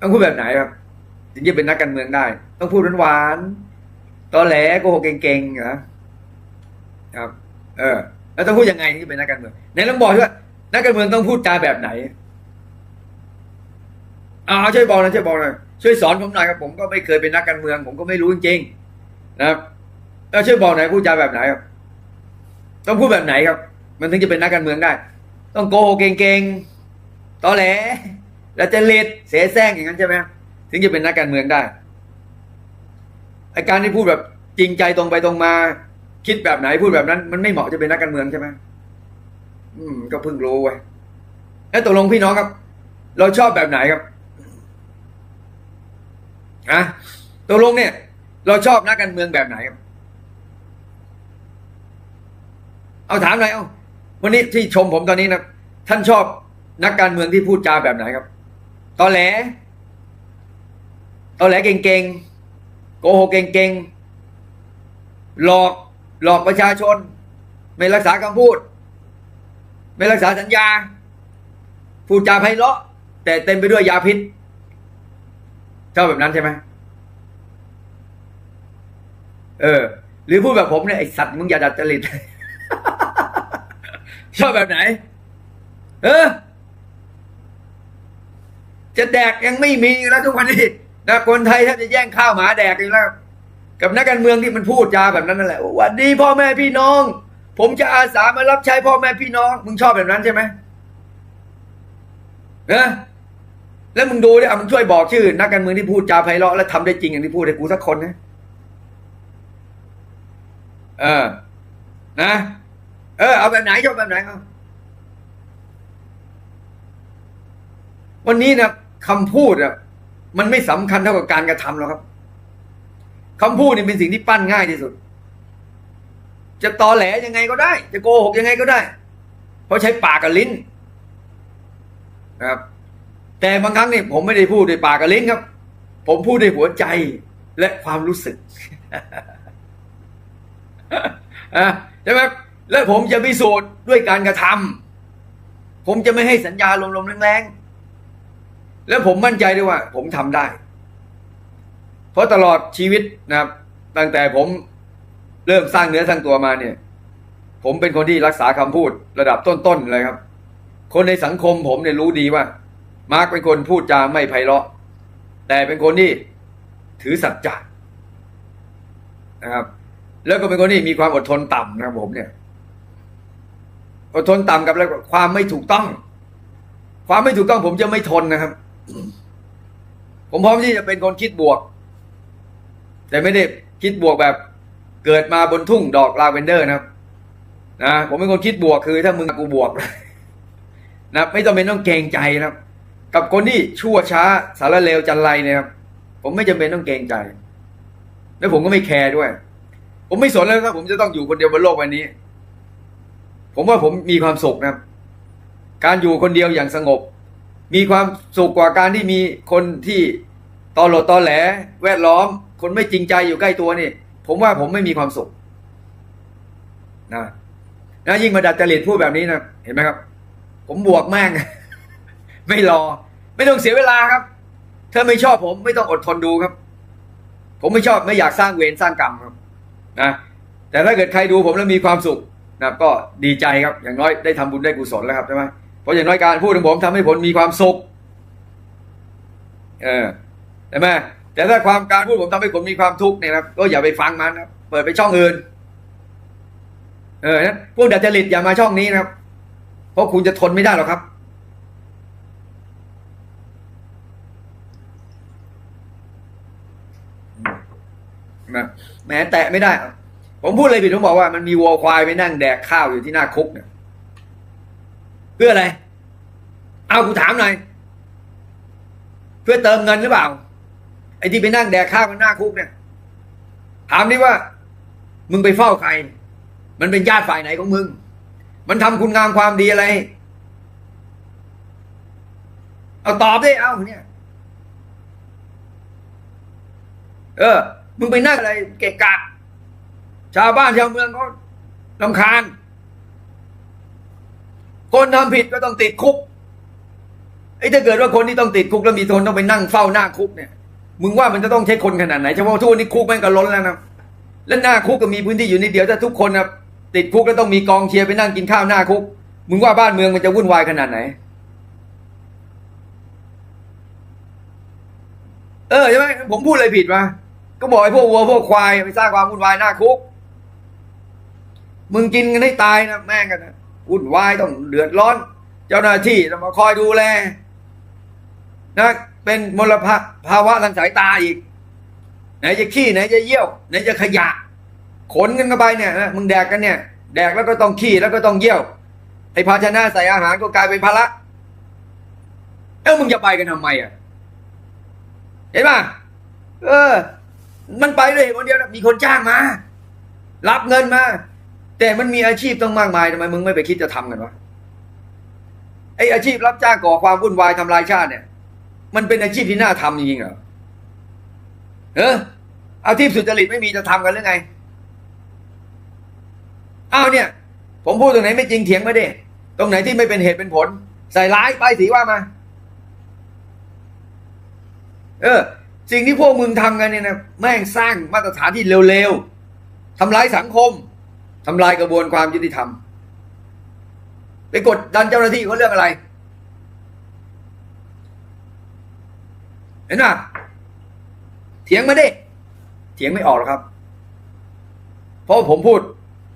ต้องพูดแบบไหนครับถึงจะเป็นนักการเมืองได้ ต้องพูดหวานๆตอแหลโกหกเก่งๆเหรอครับ เออ แล้วต้องพูดยังไงถึงจะเป็นนักการเมืองไหนลองบอกด้วยว่านักการเมืองต้องพูดจาแบบไหนอ่าช่วยบอกหนะช่วยบอกหน่อยช่วยสอนผมหน่อยครับผมก็ไม่เคยเป็นนักการเมือง ผมก็ไม่รู้จริงๆนะครับแล้วช่วยบอกหน่อยพูดจาแบบไหนครับ ต้องพูดแบบไหนครับ มันถึงจะเป็นนักการเมืองได้ ต้องโกหกเก่งๆตอแหล แล้วจะเลดเสแสร้งอย่างนั้นใช่ไหมถึงจะเป็นนักการเมืองได้ไอการที่พูดแบบจริงใจตรงไปตรงมา คิดแบบไหนพูดแบบนั้น มันไม่เหมาะจะเป็นนักการเมืองใช่ไหมอืม ก็เพิ่งรู้ไว้แล้วตกลงพี่น้องครับ เราชอบแบบไหนครับอะตกลงเนี่ย เราชอบนักการเมืองแบบไหนครับ เอาถามหน่อยเอาวันนี้ที่ชมผมตอนนี้นะท่านชอบนักการเมืองที่พูดจาแบบไหนครับ ตอแหลตอแหลเก่งๆโกหกเก่งๆหลอกหลอกประชาชน ไม่รักษาคำพูด ไม่รักษาสัญญาพูดจาไพเราะ แต่เต็มไปด้วยยาพิษชอบแบบนั้นใช่ไหมเออ หรือพูดแบบผมเนี่ยไอสัตว์มึงอย่าดัดจริตชอบแบบไหน เออ จะแดกยังไม่มีแล้วทุกวันนี้นะคนไทยแทบจะแย่งข้าวหมาแดกอยู่แล้วกับนักการเมืองที่มันพูดจาแบบนั้นนั่นแหละวันดีพ่อแม่พี่น้อง ผมจะอาสามารับใช้พ่อแม่พี่น้อง มึงชอบแบบนั้นใช่ไหมเออแล้วมึงดูดิอะมึงช่วยบอกชื่อ นักการเมืองที่พูดจาไพเราะและทำได้จริงอย่างที่พูดให้กูสักคนนะเออ นะ เออ เอาแบบไหนชอบแบบไหนเอาวันนี้นะ คำพูดอะมันไม่สำคัญเท่ากับการกระทำหรอกครับคำพูดนี่เป็นสิ่งที่ปั้นง่ายที่สุด จะตอแหลยังไงก็ได้ จะโกหกยังไงก็ได้ เพราะใช้ปากกับลิ้นครับแต่บางครั้งเนี่ยผมไม่ได้พูดด้วยปากกับลิ้นครับ ผมพูดด้วยหัวใจและความรู้สึกอะใช่ไหมและผมจะพิสูจน์ด้วยการกระทำผมจะไม่ให้สัญญาลมๆแรงๆ แล้วผมมั่นใจด้วยว่า ผมทำได้ เพราะตลอดชีวิตนะครับ ตั้งแต่ผมเริ่มสร้างเนื้อสร้างตัวมาเนี่ย ผมเป็นคนที่รักษาคำพูดระดับต้นๆเลยครับ คนในสังคมผมเนี่ยรู้ดีว่า มาร์กเป็นคนพูดจาไม่ไพเราะ แต่เป็นคนที่ถือสัจจะนะครับ แล้วก็เป็นคนที่มีความอดทนต่ำนะครับผมเนี่ยอดทนต่ำกับแล้วความไม่ถูกต้อง ความไม่ถูกต้องผมจะไม่ทนนะครับ ผมพร้อมที่จะเป็นคนคิดบวก แต่ไม่ได้คิดบวกแบบ เกิดมาบนทุ่งดอกลาเวนเดอร์นะครับ นะผมเป็นคนคิดบวกคือถ้ามึงกูบวกนะไม่ต้องเป็นต้องเกรงใจนะครับ กับคนที่ชั่วช้าสารเลวจันไรเนี่ยครับผมไม่จำเป็นต้องเกรงใจ แล้วผมก็ไม่แคร์ด้วย ผมไม่สนแล้วครับผมจะต้องอยู่คนเดียวบนโลกใบนี้ ผมว่าผมมีความสุขนะครับ การอยู่คนเดียวอย่างสงบ มีความสุขกว่าการที่มีคนที่ตอหลดตอแหล แวดล้อม คนไม่จริงใจอยู่ใกล้ตัวนี่ผมว่าผมไม่มีความสุขนะนะยิ่งมาดัดจริตพูดแบบนี้นะเห็นไหมครับ ผมบวกแม่งไม่รอ ไม่ต้องเสียเวลาครับถ้าไม่ชอบผมไม่ต้องอดทนดูครับ ผมไม่ชอบไม่อยากสร้างเวรสร้างกรรมครับนะแต่ถ้าเกิดใครดูผมแล้วมีความสุขนะก็ดีใจครับ อย่างน้อยได้ทำบุญได้กุศลแล้วครับใช่ไหม เพราะอย่างน้อยการพูดของผมทำให้ผมมีความสุข เออใช่ไหมแต่ถ้าความการพูดผมทำให้ผมมีความทุกข์เนี่ยนะก็อย่าไปฟังมันนะเปิดไปช่องอื่น เออนั้นพวกดัดจริตอย่ามาช่องนี้นะครับ เพราะคุณจะทนไม่ได้หรอกครับนะแหมแตะไม่ได้ ผมพูดอะไรผิดผมบอกว่ามันมีวัวควายไปนั่งแดกข้าวอยู่ที่หน้าคุกเนี่ย เพื่ออะไร เอากูถามหน่อย เพื่อเติมเงินหรือเปล่า ไอ้ที่ไปนั่งแดกข้าวกันหน้าคุกเนี่ย ถามดิว่า มึงไปเฝ้าใคร มันเป็นญาติฝ่ายไหนของมึง มันทำคุณงามความดีอะไร เอาตอบดิ เอาเนี่ย เออ มึงไปนั่งอะไร เกะกะ ชาวบ้านชาวเมืองเขาลำคาญ คนทำผิดก็ต้องติดคุกไอ้ถ้าเกิดว่าคนที่ต้องติดคุกแล้วมีทนต้องไปนั่งเฝ้าหน้าคุกเนี่ย มึงว่ามันจะต้องใช้คนขนาดไหนเฉพาะทุกวันนี้คุกแม่งก็ล้นแล้วนะแล้วหน้าคุกก็มีพื้นที่อยู่นิดเดียวถ้าทุกคนนะติดคุกแล้วต้องมีกองเชียร์ไปนั่งกินข้าวหน้าคุก มึงว่าบ้านเมืองมันจะวุ่นวายขนาดไหน เออใช่ไหมผมพูดอะไรผิดมาก็บอกไอ้พวกวัวพวกควายไปสร้างความวุ่นวายหน้าคุก มึงกินกันให้ตายนะแม่งกันนะ วุ่นวายต้องเดือดร้อน เจ้าหน้าที่ต้องมาคอยดูแลนะเป็นมลภาภาวะทางสายตาอีก ไหนจะขี้ไหนจะเยี่ยว ไหนจะขยะ ขนกันเข้าไปเนี่ยนะมึงแดกกันเนี่ย แดกแล้วก็ต้องขี้แล้วก็ต้องเยี่ยวไอ้ภาชนะใส่อาหารก็กลายเป็นภาระเอ้ามึงจะไปกันทำไมอะเห็นป่ะเออ มันไปเลยคนเดียวนะมีคนจ้างมา รับเงินมา แต่มันมีอาชีพต้องมากมายทำไมมึงไม่ไปคิดจะทำกันวะไออาชีพรับจ้างก่อความวุ่นวายทำลายชาติเนี่ย มันเป็นอาชีพที่น่าทำจริงๆเหรอเอออาชีพสุจริตไม่มีจะทำกันหรือไงอ้าวเนี่ย ผมพูดตรงไหนไม่จริงเถียงมาดิตรงไหนที่ไม่เป็นเหตุเป็นผล ใส่ร้ายป้ายสีว่ามา เออ สิ่งที่พวกมึงทำกันเนี่ยนะแม่งสร้างมาตรฐานที่เร็วๆทำลายสังคม ทำลายกระบวนความยุติธรรม ไปกดดันเจ้าหน้าที่เขาเรื่องอะไร เห็นป่ะเถียงมาดิเถียงไม่ออกหรอกครับ เพราะผมพูด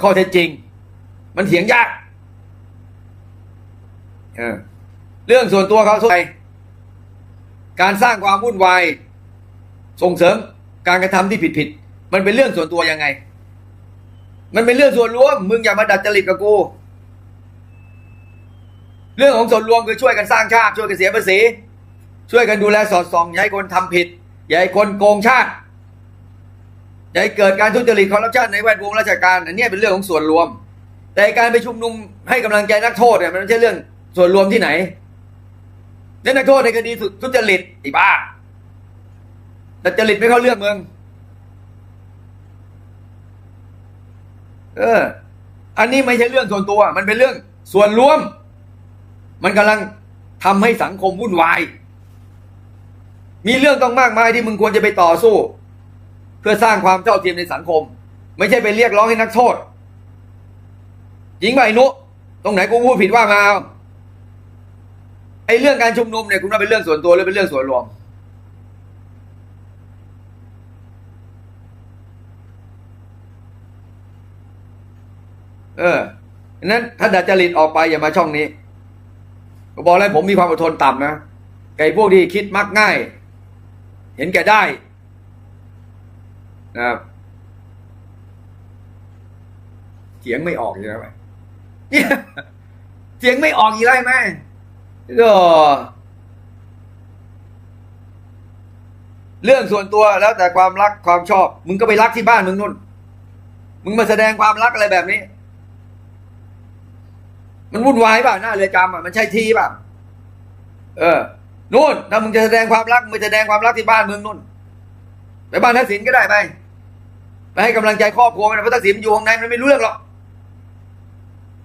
ข้อเท็จจริง มันเถียงยากเออเรื่องส่วนตัวเขาส่วนใหญ่การสร้างความวุ่นวาย ส่งเสริมการกระทำที่ผิดผิดๆมันเป็นเรื่องส่วนตัวยังไง มันเป็นเรื่องส่วนรวม มึงอย่ามาดัดจริตกับกู เรื่องของส่วนรวมคือช่วยกันสร้างชาติช่วยกันเสียภาษี ช่วยกันดูแลสอดส่องอย่าให้คนทำผิด อย่าให้คนโกงชาติ อย่าให้เกิดการทุจริตคอร์รัปชันในแวดวงราชการ อันนี้เป็นเรื่องของส่วนรวม แต่การไปชุมนุมให้กำลังใจนักโทษเนี่ยมันไม่ใช่เรื่องส่วนรวมที่ไหนเนี่นักโทษในคดีทุจริตไอ้บ้าแต่จริตไม่เข้าเรื่องมึง เออ อันนี้ไม่ใช่เรื่องส่วนตัว มันเป็นเรื่องส่วนรวม มันกำลังทำให้สังคมวุ่นวาย มีเรื่องต้องมากมายที่มึงควรจะไปต่อสู้ เพื่อสร้างความเท่าเทียมในสังคม ไม่ใช่ไปเรียกร้องให้นักโทษจริงป่ะไอ้นุตรงไหนกูพูดผิดว่ามาเอาไอ้เรื่องการชุมนุมเนี่ยคุณว่าเป็นเรื่องส่วนตัวหรือเป็นเรื่องส่วนรวม เออนั้นถ้าดัดจริตออกไปอย่ามาช่องนี้ก็บอกแล้วผมมีความอดทนต่ำนะไก่พวกที่คิดมักง่าย เห็นแก่ได้นะครับเสียงไม่ออกอยู่แล้วไหมเนี่ยเสียงไม่ออกอีกแล้วไหมก็เรื่องส่วนตัวแล้วแต่ความรักความชอบ มึงก็ไปรักที่บ้านมึงนู่น มึงมาแสดงความรักอะไรแบบนี้ มันวุ่นวายเปล่าหน้าเรือจำอะมันใช่ทีเปล่าเออนู่นถ้ามึงจะแสดงความรักมึงแสดงความรักที่บ้านมึงนู่นไปบ้านทักษิณก็ได้ไปไปให้กำลังใจครอบครัวมันเพราะทักษิณอยู่ข้างในมันไม่รู้เรื่องหรอก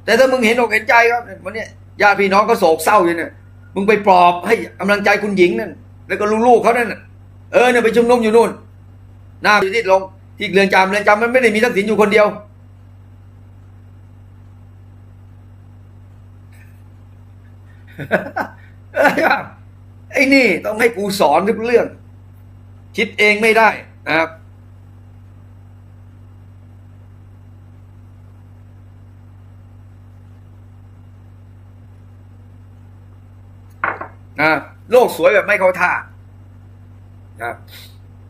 แต่ถ้ามึงเห็นอกเห็นใจก็วันนี้ญาติพี่น้องก็โศกเศร้าอยู่เนี่ยมึงไปปลอบให้กำลังใจคุณหญิงนั่นแล้วก็ลูกๆเขานั่นน่ะเออเนี่ยไปชุมนุมอยู่นู่นหน้าที่ลงที่เรือนจำเรือนจำมันไม่ได้มีทักษิณอยู่คนเดียว เอ้ยไอ้นี่ต้องให้กูสอนทุกเรื่อง คิดเองไม่ได้นะครับ นะโลกสวยแบบไม่เข้าท่านะ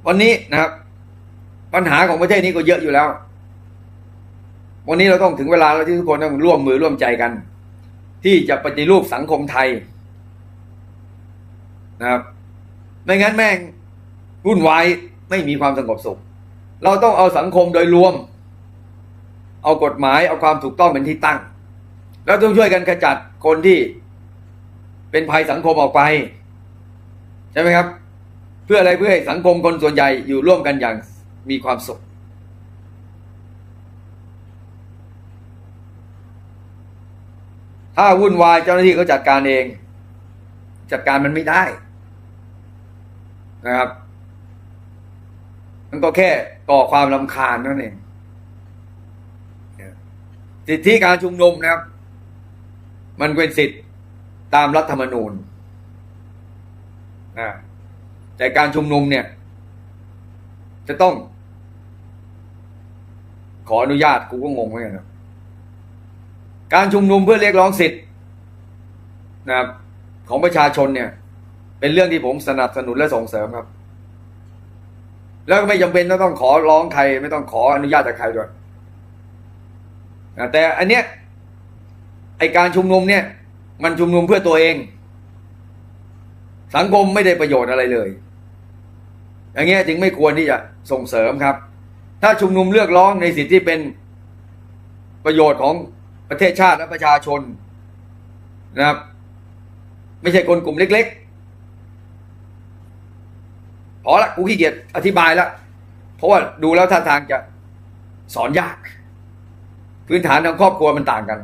วันนี้นะครับ ปัญหาของประเทศนี้ก็เยอะอยู่แล้ว วันนี้เราต้องถึงเวลาแล้วที่ทุกคนต้องร่วมมือร่วมใจกัน ที่จะปฏิรูปสังคมไทยนะครับ ไม่งั้นแม่งวุ่นวายไม่มีความสงบสุข เราต้องเอาสังคมโดยรวม เอากฎหมายเอาความถูกต้องเป็นที่ตั้ง แล้วต้องช่วยกันขจัดคนที่เป็นภัยสังคมออกไป ใช่ไหมครับ เพื่ออะไรเพื่อให้สังคมคนส่วนใหญ่อยู่ร่วมกันอย่างมีความสุข ถ้าวุ่นวายเจ้าหน้าที่เขาจัดการเอง จัดการมันไม่ได้ นะครับ มันก็แค่ก่อความลำคาญนั่นเองสิทธิการชุมนุมนะครับ มันเป็นสิทธิตามรัฐธรรมนูญนะแต่การชุมนุมเนี่ย จะต้อง ขออนุญาตกูก็งงเหมือนกันนะ การชุมนุมเพื่อเรียกร้องสิทธิ์นะครับของประชาชนเนี่ย เป็นเรื่องที่ผมสนับสนุนและส่งเสริมครับ แล้วก็ไม่จำเป็นต้องขอร้องใครไม่ต้องขออนุญาตจากใครด้วยนะแต่อันเนี้ยไอการชุมนุมเนี่ย มันชุมนุมเพื่อตัวเอง สังคมไม่ได้ประโยชน์อะไรเลยอย่างเงี้ยจึงไม่ควรที่จะส่งเสริมครับ ถ้าชุมนุมเลือกร้องในสิทธิที่เป็นประโยชน์ของ ประเทศชาติและประชาชนนะครับ ไม่ใช่คนกลุ่มเล็กๆพอละกูขี้เกียจอธิบายละเพราะว่าดูแล้วท่าทางจะสอนยาก พื้นฐานทางครอบครัวมันต่างกัน